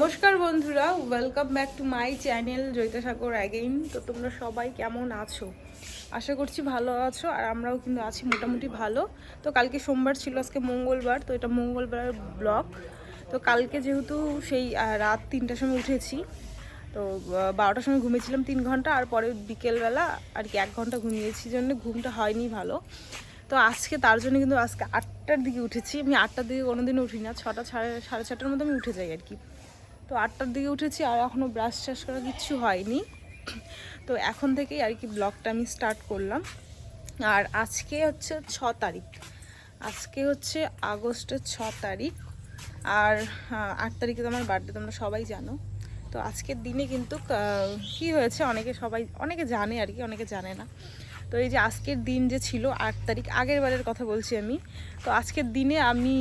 নমস্কার বন্ধুরা welcome back to my channel Joyita Sagar again তো তোমরা সবাই কেমন আছো? আশা করছি ভালো আছো, আর আমরাও কিন্তু আছি মোটামুটি ভালো। তো কালকে সোমবার ছিল, আজকে মঙ্গলবার, তো এটা মঙ্গলবার ব্লক তো কালকে যেহেতু সেই রাত তিনটার সময় উঠেছি, তো বারোটার সময় ঘুমিয়েছিলাম তিন ঘণ্টা, আর পরে বিকেলবেলা আর কি এক ঘণ্টা ঘুমিয়েছি জন্য ঘুমটা হয়নি ভালো। তো আজকে তার জন্য কিন্তু আজকে আটটার দিকে উঠেছি, আমি আটটার দিকে কোনো দিন উঠি না ছটা, সাড়ে সাড়ে ছটার মধ্যে আমি উঠে যাই আর কি। তো আটটার দিকে উঠেছি আর এখনও ব্রাশ চাষ করা কিচ্ছু হয়নি। তো এখন থেকেই আর কি ব্লগটা আমি স্টার্ট করলাম। আর আজকে হচ্ছে ছ তারিখ। আজকে হচ্ছে আগস্টের ছ তারিখ। আর আট তারিখে তো আমার বার্থডে তোমরা সবাই জানো। তো আজকের দিনে কিন্তু কি হয়েছে অনেকে সবাই, অনেকে জানে আর কি, অনেকে জানে না। তো এই যে আজকের দিন যে ছিল আট তারিখ, আগের বারের কথা বলছি আমি। তো আজকের দিনে আমি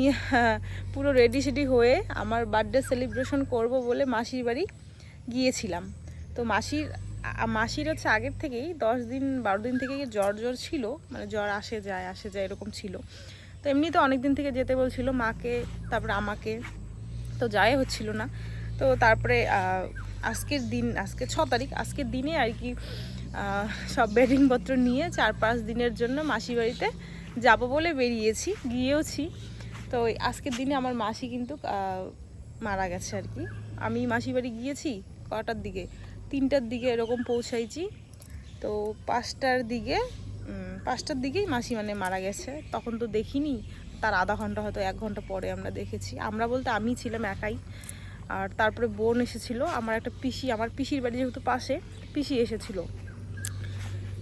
পুরো রেডি সেডি হয়ে আমার বার্থডে সেলিব্রেশন করব বলে মাসির বাড়ি গিয়েছিলাম। তো মাসির মাসির হচ্ছে আগের থেকেই দশ দিন, বারো দিন থেকে জ্বর জ্বর ছিল মানে জ্বর আসে যায় আসে যায় এরকম ছিল। তো এমনি তো অনেক দিন থেকে যেতে বলছিল মাকে, তারপরে আমাকে, তো যাই হচ্ছিল না। তো তারপরে আজকের দিন, আজকে ছ তারিখ, আজকের দিনে আর কি সব বেডিংপত্র নিয়ে চার পাঁচ দিনের জন্য মাসি বাড়িতে যাব বলে বেরিয়েছি, গিয়েওছি। তো আজকের দিনে আমার মাসি কিন্তু মারা গেছে আর কি। আমি মাসি বাড়ি গিয়েছি কটার দিকে? তিনটার দিকে এরকম পৌঁছাইছি। তো পাঁচটার দিকে পাঁচটার দিকেই মাসি মানে মারা গেছে। তখন তো দেখিনি, তার আধা ঘণ্টা হয়তো এক ঘণ্টা পরে আমরা দেখেছি। আমরা বলতে আমি ছিলাম একাই। আর তারপরে বোন এসেছিল, আমার একটা পিসি, আমার পিসির বাড়ি যেহেতু পাশে, পিসি এসেছিল।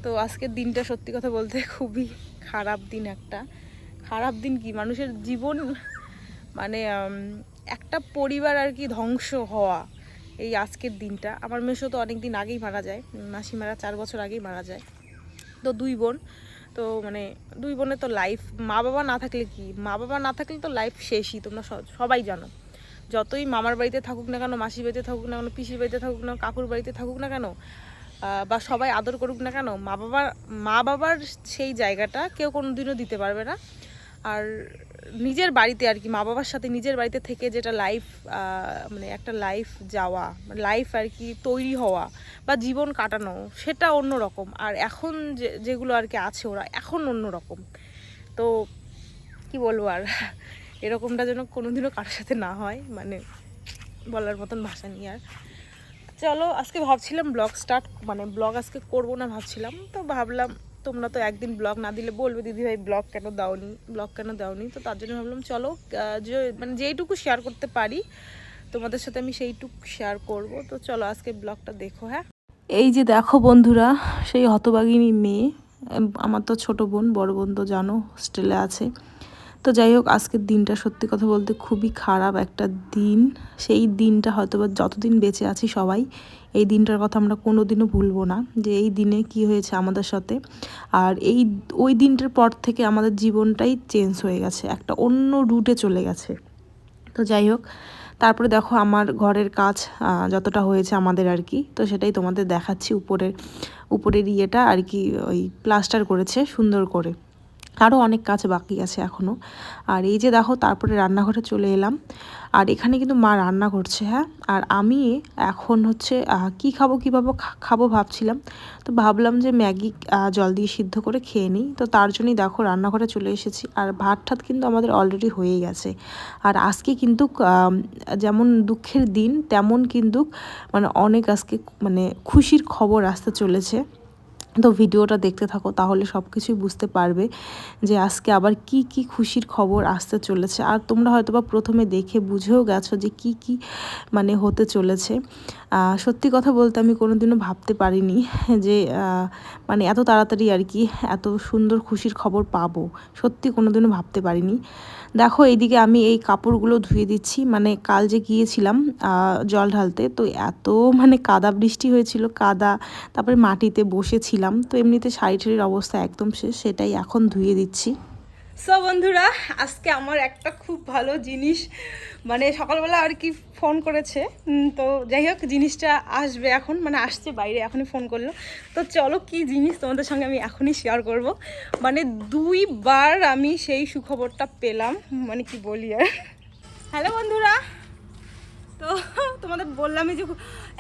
তো আজকের দিনটা সত্যি কথা বলতে খুবই খারাপ দিন একটা। খারাপ দিন কি? মানুষের জীবন মানে একটা পরিবার আর কি ধ্বংস হওয়া এই আজকের দিনটা। আমার মেশো তো অনেক দিন আগেই মারা যায়, মাসিমারা চার বছর আগেই মারা যায়। তো দুই বোন, তো মানে দুই বোনের তো লাইফ মা বাবা না থাকলে কি? মা বাবা না থাকলে তো লাইফ শেষই, তোমরা সবাই জানো। যতই মামার বাড়িতে থাকুক না কেন, মাসির বাড়িতে থাকুক না কেন, পিসির বাড়িতে থাকুক না, কাকুর বাড়িতে থাকুক না কেন বা সবাই আদর করুক না কেন, মা বাবার মা বাবার সেই জায়গাটা কেউ কোনো দিনও দিতে পারবে না। আর নিজের বাড়িতে আর কি, মা বাবার সাথে নিজের বাড়িতে থেকে যেটা লাইফ মানে একটা লাইফ যাওয়া লাইফ আর কি তৈরি হওয়া বা জীবন কাটানো, সেটা অন্য রকম। আর এখন যেগুলো আর কি আছে ওরা এখন অন্য রকম। তো কি বলব আর, এরকমটা যেন কোনোদিনও কারোর সাথে না হয় মানে বলার মতন ভাষা নিয়ে আর। চলো, আজকে ভাবছিলাম ব্লগ স্টার্ট মানে ব্লগ আজকে করব না ভাবছিলাম, তো ভাবলাম তোমরা তো একদিন ব্লগ না দিলে বলবে, দিদি ভাই, ব্লগ কেন দাওনি? ব্লগ কেন দাওনি? তো তার জন্য ভাবলাম, চলো যে মানে যেইটুকু শেয়ার করতে পারি, তোমাদের সাথে আমি সেইটুকু শেয়ার করব। তো চলো, আজকে ব্লগটা দেখো হ্যাঁ? এই যে দেখো বন্ধুরা, সেই হতবাগিনী মেয়ে আমার তো ছোট বোন, বড় বোন তো জানো হোস্টেলে আছে। তো যাই হোক, আজকের দিনটা সত্যি কথা বলতে খুবই খারাপ একটা দিন। সেই দিনটা হয়তো বা যতদিন বেঁচে আছি সবাই, এই দিনটার কথা আমরা কোনো দিনও ভুলবো না যে এই দিনে কি হয়েছে আমাদের সাথে। আর এই, ওই দিনটার পর থেকে আমাদের জীবনটাই চেঞ্জ হয়ে গেছে, একটা অন্য রুটে চলে গেছে। তো যাই হোক, তারপরে দেখো আমার ঘরের কাজ যতটা হয়েছে আমাদের আর কি, তো সেটাই তোমাদের দেখাচ্ছি উপরের উপরের ইয়েটা আর কি ওই প্লাস্টার করেছে সুন্দর করে। আরও অনেক কাজ বাকি আছে এখনও আর এই যে দেখো, তারপরে রান্নাঘরে চলে এলাম। আর এখানে কিন্তু মা রান্না করছে হ্যাঁ? আর আমি এখন হচ্ছে কি খাব কীভাবে খাব ভাবছিলাম। তো ভাবলাম যে ম্যাগি জল দিয়ে সিদ্ধ করে খেয়ে নিই। তো তার জন্যই দেখো রান্নাঘরে চলে এসেছি। আর ভাত ঠাত কিন্তু আমাদের অলরেডি হয়েই গেছে। আর আজকে কিন্তু যেমন দুঃখের দিন, তেমন কিন্তু মানে অনেক আজকে মানে খুশির খবর আসতে চলেছে। তো ভিডিওটা দেখতে থাকো, তাহলে সব কিছুই বুঝতে পারবে যে আজকে আবার কি কি খুশির খবর আসতে চলেছে। আর তোমরা হয়তো বা প্রথমে দেখে বুঝেও গেছো যে কি কি মানে হতে চলেছে। সত্যি কথা বলতে আমি কোনোদিনও ভাবতে পারিনি যে মানে এত তাড়াতাড়ি আর কি এত সুন্দর খুশির খবর পাবো। সত্যি কোনোদিনও ভাবতে পারিনি। দেখো, এইদিকে আমি এই কাপড়গুলো ধুয়ে দিচ্ছি। মানে কাল যে গিয়েছিলাম জল ঢালতে, তো এত মানে কাদা বৃষ্টি হয়েছিল, কাদা, তারপরে মাটিতে বসেছিলাম। তো এমনিতে শাড়ি টাড়ির অবস্থা একদম শেষ, সেটাই এখন ধুয়ে দিচ্ছি। সো বন্ধুরা, আজকে আমার একটা খুব ভালো জিনিস মানে সকালবেলা আর কি ফোন করেছে। তো যাই হোক, জিনিসটা আসবে এখন মানে আসছে বাইরে, এখনই ফোন করল। তো চলো, কি জিনিস তোমাদের সঙ্গে আমি এখনই শেয়ার করব? মানে দুইবার আমি সেই সুখবরটা পেলাম মানে কি বলি আর। হ্যালো বন্ধুরা। তো তোমাদের বললামই যে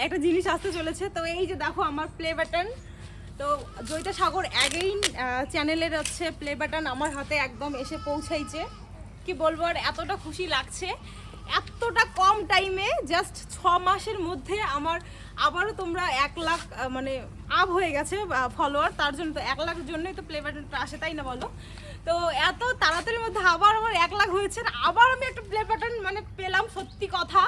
একটা জিনিস আসতে চলেছে। তো এই যে দেখো, আমার প্লে বাটন তো জয়িতা সাগর অ্যাগেইন চ্যানেলের হচ্ছে প্লে বাটন আমার হাতে একদম এসে পৌঁছাইছে। কি বলব, আর এতটা খুশি লাগছে। এতটা কম টাইমে জাস্ট ছ মাসের মধ্যে আমার আবারও তোমরা এক লাখ মানে আপ হয়ে গেছে ফলোয়ার তার জন্য তো এক লাখের জন্যই তো প্লে বাটনটা আসে, তাই না বলো? তো এত তাড়াতাড়ির মধ্যে আবার আমার এক লাখ হয়েছে আবার আমি একটা প্লে বাটন মানে পেলাম সত্যি কথা।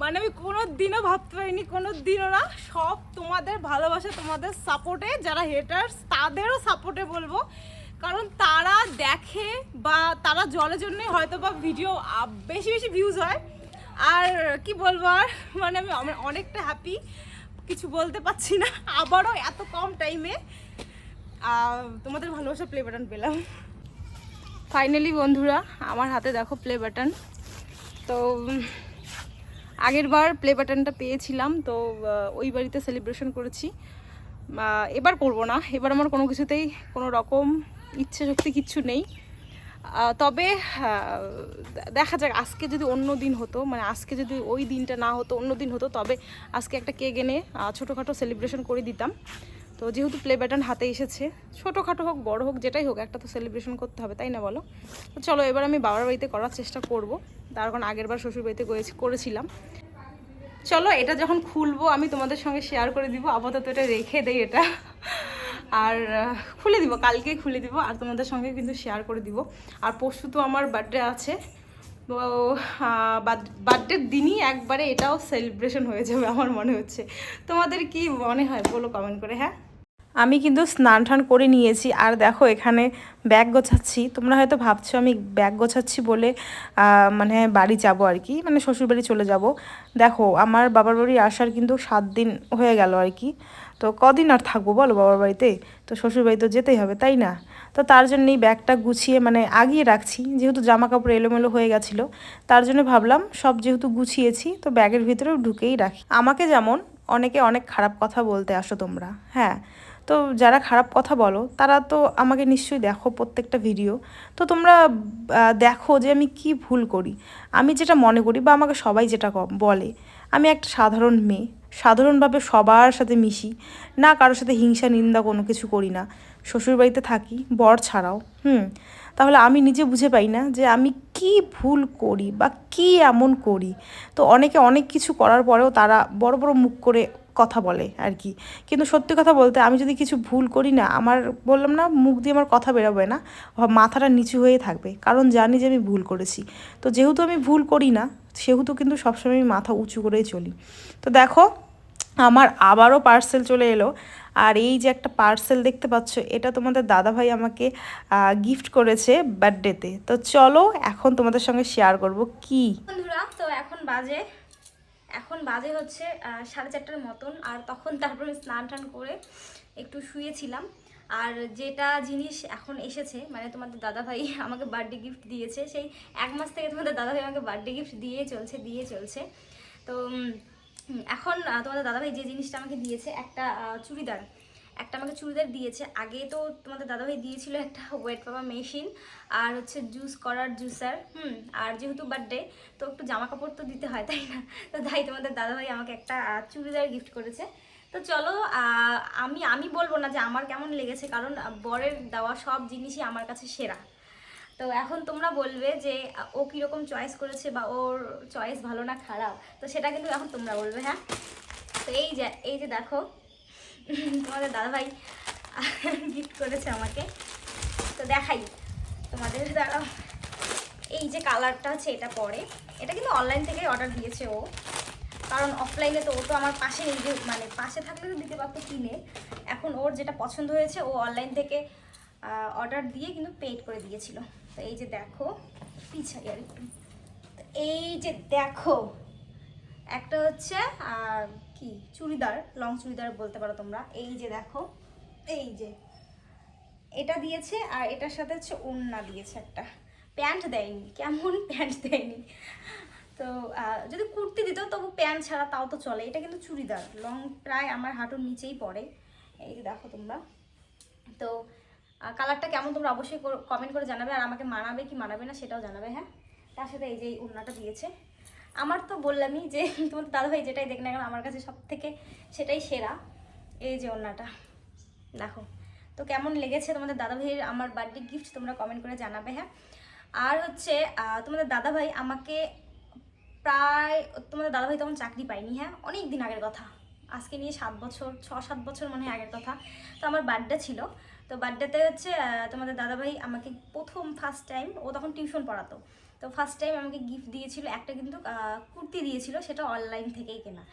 মানে আমি কোনো দিনও ভাবতে পারিনি কোনো দিনও না, সব তোমাদের ভালোবাসা, তোমাদের সাপোর্টে, যারা হেটার্স তাদেরও সাপোর্টে বলব। কারণ তারা দেখে বা তারা জলের জন্যই হয়তো বা ভিডিও বেশি বেশি ভিউজ হয়। আর কি বলব আর? মানে আমি অনেকটা হ্যাপি কিছু বলতে পারছি না। আবারও এত কম টাইমে তোমাদের ভালোবাসা প্লে বাটন পেলাম। ফাইনালি বন্ধুরা, আমার হাতে দেখো প্লে বাটন তো আগের বার প্লে বাটনটা পেয়েছিলাম, তো ওই বাড়িতে সেলিব্রেশন করেছি। এবার করব না, এবার আমার কোনো কিছুতেই কোনো রকম ইচ্ছে শক্তি কিচ্ছু নেই। তবে দেখা যাক, আজকে যদি অন্য দিন হতো মানে আজকে যদি ওই দিনটা না হতো, অন্য দিন হতো, তবে আজকে একটা কেক এনে ছোটোখাটো সেলিব্রেশন করে দিতাম। তো যেহেতু প্লে ব্যাটন হাতে এসেছে ছোটোখাটো হোক, বড় হোক, যেটাই হোক, একটা তো সেলিব্রেশন করতে হবে, তাই না বলো? তো চলো, এবার আমি বাবার বাড়িতে করার চেষ্টা করব। তার কারণ আগের বার শ্বশুর বাড়িতে করেছিলাম। চলো, এটা যখন খুলবো, আমি তোমাদের সঙ্গে শেয়ার করে দিব। আপাতত এটা রেখে দেই এটা। আর খুলে দিব, কালকে খুলে দিব, আর তোমাদের সঙ্গে কিন্তু শেয়ার করে দিব। আর পরশু তো আমার বার্থডে আছে। তো বার্থডের দিনই একবারে এটাও সেলিব্রেশন হয়ে যাবে, আমার মনে হচ্ছে। তোমাদের কি মনে হয়? বলো কমেন্ট করে হ্যাঁ? আমি কিন্তু স্নান টান করে নিয়েছি। আর দেখো, এখানে ব্যাগ গোছাচ্ছি। তোমরা হয়তো ভাবছ আমি ব্যাগ গোছাচ্ছি বলে মানে বাড়ি যাব আর কি মানে শ্বশুরবাড়ি চলে যাব। দেখো, আমার বাবার বাড়ি আসার কিন্তু সাত দিন হয়ে গেল আর কি। তো কদিন আর থাকব বলো বাবার বাড়িতে? তো শ্বশুরবাড়ি তো যেতেই হবে, তাই না? তো তার জন্যই ব্যাগটা গুছিয়ে মানে আগিয়ে রাখছি। যেহেতু জামা কাপড় এলোমেলো হয়ে গেছিল, তার জন্য ভাবলাম সব যেহেতু গুছিয়েছি, তো ব্যাগের ভিতরেও ঢুকেই রাখি। আমাকে যেমন অনেকে অনেক খারাপ কথা বলতে আসো তোমরা হ্যাঁ? তো যারা খারাপ কথা বলো, তারা তো আমাকে নিশ্চয়ই দেখো প্রত্যেকটা ভিডিও তো তোমরা দেখো যে আমি কি ভুল করি। আমি যেটা মনে করি বা আমাকে সবাই যেটা বলে, আমি একটা সাধারণ মেয়ে। সাধারণভাবে সবার সাথে মিশি। না কারোর সাথে হিংসা, নিন্দা কোনো কিছু করি না। শ্বশুরবাড়িতে থাকি, বর ছাড়াও, হুম? তাহলে আমি নিজে বুঝে পাই না যে আমি কি ভুল করি বা কি এমন করি। তো অনেকে অনেক কিছু করার পরেও তারা বড় বড় মুখ করে কথা বলে আর কি। কিন্তু সত্যি কথা বলতে আমি যদি কিছু ভুল করি না, আমার বললাম না মুখ দিয়ে আমার কথা বেরোবে না, মাথাটা নিচু হয়ে থাকবে। কারণ জানি যে আমি ভুল করেছি। তো যেহেতু আমি ভুল করি না, সেহেতু কিন্তু সবসময় আমি মাথা উঁচু করেই চলি। তো দেখো, আমার আবারও পার্সেল চলে এলো। আর এই যে একটা পার্সেল দেখতে পাচ্ছ, এটা তোমাদের দাদাভাই আমাকে গিফট করেছে বার্থডেতে তো। চলো, এখন তোমাদের সঙ্গে শেয়ার করব কি। বন্ধুরা, তো এখন বাজে এখন বাজে হচ্ছে সাড়ে চারটার মতন, আর তখন তারপরে স্নান টান করে একটু শুয়েছিলাম। আর যেটা জিনিস এখন এসেছে মানে তোমাদের দাদাভাই আমাকে বার্থডে গিফট দিয়েছে, সেই এক মাস থেকে তোমাদের দাদাভাই আমাকে বার্থডে গিফট দিয়ে চলছে দিয়ে চলছে। তো এখন তোমাদের দাদাভাই যে জিনিসটা আমাকে দিয়েছে, একটা চুড়িদার। একটা আমাকে চুড়িদার দিয়েছে। আগে তো তোমাদের দাদাভাই দিয়েছিল একটা ওয়েট পাওয়া মেশিন আর হচ্ছে জুস করার জুসার হুম, আর যেহেতু বার্থডে তো একটু জামা কাপড় তো দিতে হয়, তাই না? তো তাই তোমাদের দাদাভাই আমাকে একটা চুড়িদার গিফট করেছে। তো চলো আমি আমি বলব না যে আমার কেমন লেগেছে, কারণ বরের দেওয়া সব জিনিসই আমার কাছে সেরা। তো এখন তোমরা বলবে যে ও কীরকম চয়েস করেছে বা ওর চয়েস ভালো না খারাপ? তো সেটা কিন্তু এখন তোমরা বলবে হ্যাঁ? তো এই যে এই যে দেখো তোমাদের দাদাভাই গিফট করেছে আমাকে। তো দেখাই তোমাদের দাঁড়াও এই যে কালারটা আছে এটা পরে। এটা কিন্তু অনলাইন থেকে অর্ডার দিয়েছে ও। কারণ অফলাইনে তো ও তো আমার পাশে যে মানে পাশে থাকলে তো দিতে পারতো কিনে। এখন ওর যেটা পছন্দ হয়েছে, ও অনলাইন থেকে অর্ডার দিয়ে কিন্তু পেড করে দিয়েছিল। তো এই যে দেখো, পিছাই আর একটু এই যে দেখো, একটা হচ্ছে কি? চুড়িদার লং চুড়িদার বলতে পারো তোমরা। এই যে দেখো, এই যে। এটা দিয়েছে আর এটার সাথে হচ্ছে ওড়না দিয়েছে একটা। প্যান্ট দেয়নি, কেমন প্যান্ট দেয়নি। তো যদি কুর্তি দিত, তবু প্যান্ট ছাড়া তাও তো চলে। এটা কিন্তু চুড়িদার। লং প্রায় আমার হাঁটুর নিচেই পড়ে। এই যে দেখো তোমরা। তো কালারটা কেমন তোমরা অবশ্যই কমেন্ট করে জানাবে। আর আমাকে মানাবে কি মানাবে না সেটাও জানাবে হ্যাঁ? তার সাথে এই যে এই ওড়নাটা দিয়েছে। আমার তো বললামই যে তোমার দাদাভাই যেটাই দেখ না কেন, আমার কাছে সব থেকে সেটাই সেরা। এই যে ওড়নাটা। দেখো, তো কেমন লেগেছে তোমাদের দাদাভাইয়ের আমার বার্থডে গিফট তোমরা কমেন্ট করে জানাবে হ্যাঁ? আর হচ্ছে তোমাদের দাদাভাই আমাকে প্রায়, তোমাদের দাদাভাই তখন চাকরি পাইনি হ্যাঁ? অনেক দিন আগের কথা। আজকে নিয়ে সাত বছর, ছ, সাত বছর মনে হয় আগের কথা। তো আমার বার্থডে ছিল। তো বার্থডেতে হচ্ছে তোমাদের দাদাভাই আমাকে প্রথম ফার্স্ট টাইম ও তখন টিউশন পড়াতো। তো ফার্স্ট টাইম আমাকে গিফট দিয়েছিল, একটা কিন্তু কুর্তি দিয়েছিল, সেটা অনলাইন থেকেই কেনা।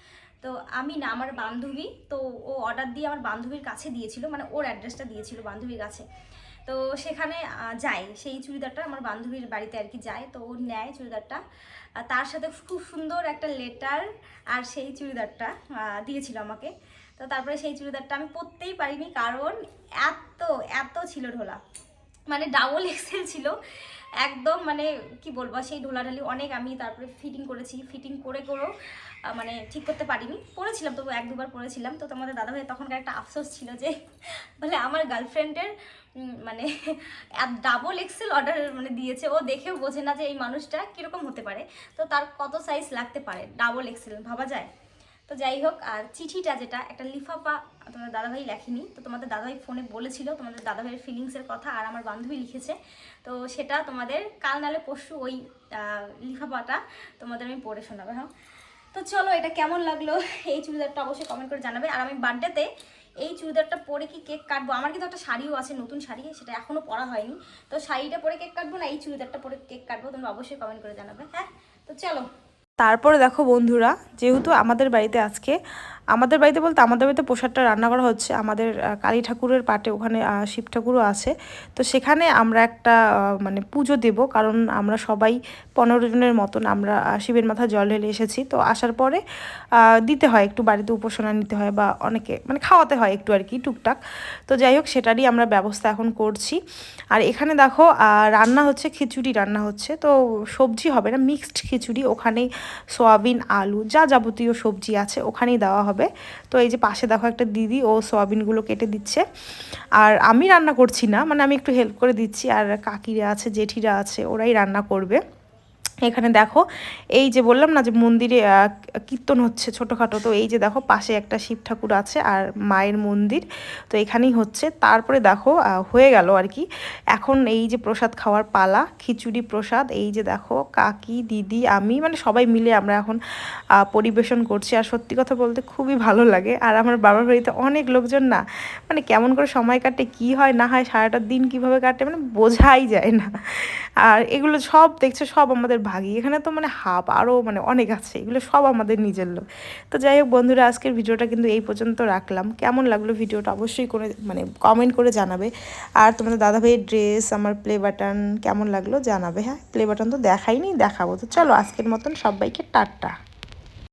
তো আমি না, আমার বান্ধবী, তো ও অর্ডার দিয়ে আমার বান্ধবীর কাছে দিয়েছিল মানে ওর অ্যাড্রেসটা দিয়েছিল বান্ধবীর কাছে। তো সেখানে যায়, সেই চুড়িদারটা আমার বান্ধবীর বাড়িতে আর কি যায়, তো ও নেয় চুড়িদারটা। তার সাথে খুব সুন্দর একটা লেটার আর সেই চুড়িদারটা দিয়েছিল আমাকে। তো তারপরে সেই চুড়িদারটা আমি পরতেই পারিনি, কারণ এত এত ছিল ঢোলা। মানে ডাবল এক্সেল ছিল। একদম মানে কি বলব, সেই ঢোলাঢালি অনেক আমি তারপরে ফিটিং করেছি। ফিটিং করে করেও মানে ঠিক করতে পারিনি। পরেছিলাম তবু এক দুবার পরেছিলাম তো তোমাদের দাদা ভাই তখনকার একটা আফসোস ছিল যে, বলে আমার গার্লফ্রেন্ডের মানে ডাবল এক্সেল অর্ডার মানে দিয়েছে। ও দেখেও বোঝে না যে এই মানুষটা কীরকম হতে পারে। তো তার কত সাইজ লাগতে পারে ডাবল এক্সেল ভাবা যায়? তো যাই হোক, আর চিঠিটা যেটা, একটা লিফাফা তোমাদের দাদাভাই লেখেনি, তো তোমাদের দাদাভাই ফোনে বলেছিল তোমাদের দাদাভাইয়ের ফিলিংসের কথা, আর আমার বান্ধবী লিখেছে। তো সেটা তোমাদের কাল নালে পরশু ওই লিফাফাটা তোমাদের আমি পড়ে শোনাবে হ্যাঁ। তো চলো, এটা কেমন লাগল? এই চুড়িদারটা অবশ্যই কমেন্ট করে জানাবে। আর আমি বার্থডেতে এই চুড়িদারটা পরে কি কেক কাটবো? আমার কিন্তু একটা শাড়িও আছে, নতুন শাড়ি, সেটা এখনও পরা হয়নি। তো শাড়িটা পরে কেক কাটবো না, এই চুড়িদারটা পরে কেক কাটবো, তোমরা অবশ্যই কমেন্ট করে জানাবে হ্যাঁ। তো চলো। তারপরে দেখো বন্ধুরা যেহেতু আমাদের বাড়িতে আজকে আমাদের বাড়িতে বলতে আমাদের বাড়িতে প্রসাদটা রান্না করা হচ্ছে। আমাদের কালী ঠাকুরের পাটে ওখানে শিব ঠাকুরও আছে। তো সেখানে আমরা একটা মানে পুজো দেব কারণ আমরা সবাই পনেরো জনের মতন আমরা শিবের মাথা জল ঢেলে এসেছি। তো আসার পরে দিতে হয়, একটু বাড়িতে উপাসনা নিতে হয় বা অনেকে মানে খাওয়াতে হয় একটু আর কি টুকটাক। তো যাই হোক সেটারই আমরা ব্যবস্থা এখন করছি। আর এখানে দেখো রান্না হচ্ছে, খিচুড়ি রান্না হচ্ছে। তো সবজি হবে না, মিক্সড খিচুড়ি। ওখানেই সয়াবিন, আলু, যা যাবতীয় সবজি আছে ওখানেই দেওয়া হবে। তো এই যে পাশে দেখো একটা দিদি, ও সোয়াবিনগুলো কেটে দিচ্ছে। আর আমি রান্না করছি না মানে আমি একটু হেল্প করে দিচ্ছি। আর কাকিরা আছে, জেঠিরা আছে, ওরাই রান্না করবে। এখানে দেখো, এই যে বললাম না যে মন্দিরে কীর্তন হচ্ছে ছোটোখাটো, তো এই যে দেখো পাশে একটা শিব ঠাকুর আছে আর মায়ের মন্দির, তো এখানেই হচ্ছে। তারপরে দেখো হয়ে গেল আর কি। এখন এই যে প্রসাদ খাওয়ার পালা, খিচুড়ি প্রসাদ, এই যে দেখো কাকি, দিদি, আমি মানে সবাই মিলে আমরা এখন পরিবেশন করছি। আর সত্যি কথা বলতে খুবই ভালো লাগে। আর আমার বাবার বাড়িতে অনেক লোকজন না মানে কেমন করে সময় কাটে, কি হয়, না হয়, সারাটা দিন কীভাবে কাটে মানে বোঝাই যায় না। আর এগুলো সব দেখছ, সব আমাদের ভাগি। এখানে তো মানে হাফ আরও মানে অনেক আছে, এগুলো সব আমাদের নিজের লোক। তো যাই হোক বন্ধুরা, আজকের ভিডিওটা কিন্তু এই পর্যন্ত রাখলাম। কেমন লাগল ভিডিওটা অবশ্যই করে মানে কমেন্ট করে জানাবে। আর তোমাদের দাদাভাইয়ের ড্রেস আমার প্লে বাটন কেমন লাগল জানাবে হ্যাঁ? প্লে বাটন তো দেখাইনি, দেখাবো। তো চলো আজকের মতন সবাইকে টাটা।